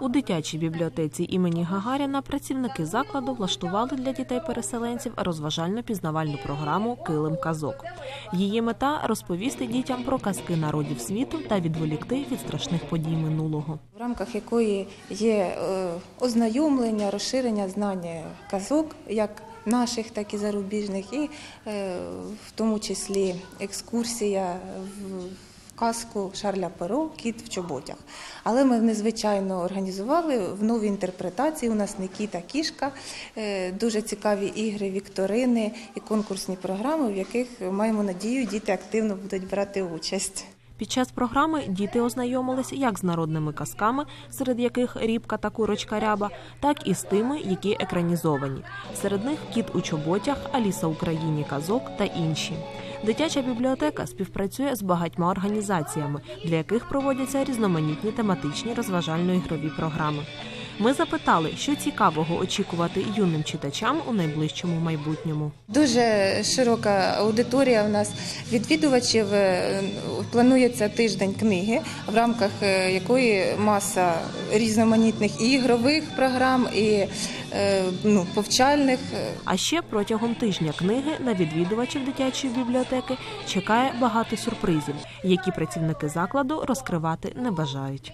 У дитячій бібліотеці імені Гагаріна працівники закладу влаштували для дітей-переселенців розважально-пізнавальну програму Килим казок. Її мета розповісти дітям про казки народів світу та відволікти від страшних подій минулого. в рамках якої є е, ознайомлення, розширення знання казок, як наших, так і зарубіжних, і е, в тому числі екскурсія в в казку Шарля Перо Кіт в чоботях. Але ми незвичайно організували в новій інтерпретації. У нас не кіт, а кішка, е, дуже цікаві ігри, вікторини і конкурсні програми, в яких маємо надію, діти активно будуть брати участь. Під час програми діти ознайомилися як з народними казками, серед яких рібка та курочка ряба, так і з тими, які екранізовані. Серед них кіт у чоботях, Аліса Україні казок та інші. Дитяча бібліотека співпрацює з багатьма організаціями, для яких проводяться різноманітні тематичні розважально-ігрові програми. Ми запитали, що цікавого очікувати юним читачам у найближчому майбутньому. Дуже широка аудиторія у нас відвідувачів. Е, Планується тиждень книги, в рамках е, якої маса різноманітних і ігрових програм, і е, ну, повчальних. А ще протягом тижня книги на відвідувачів дитячої бібліотеки чекає багато сюрпризів, які працівники закладу розкривати не бажають.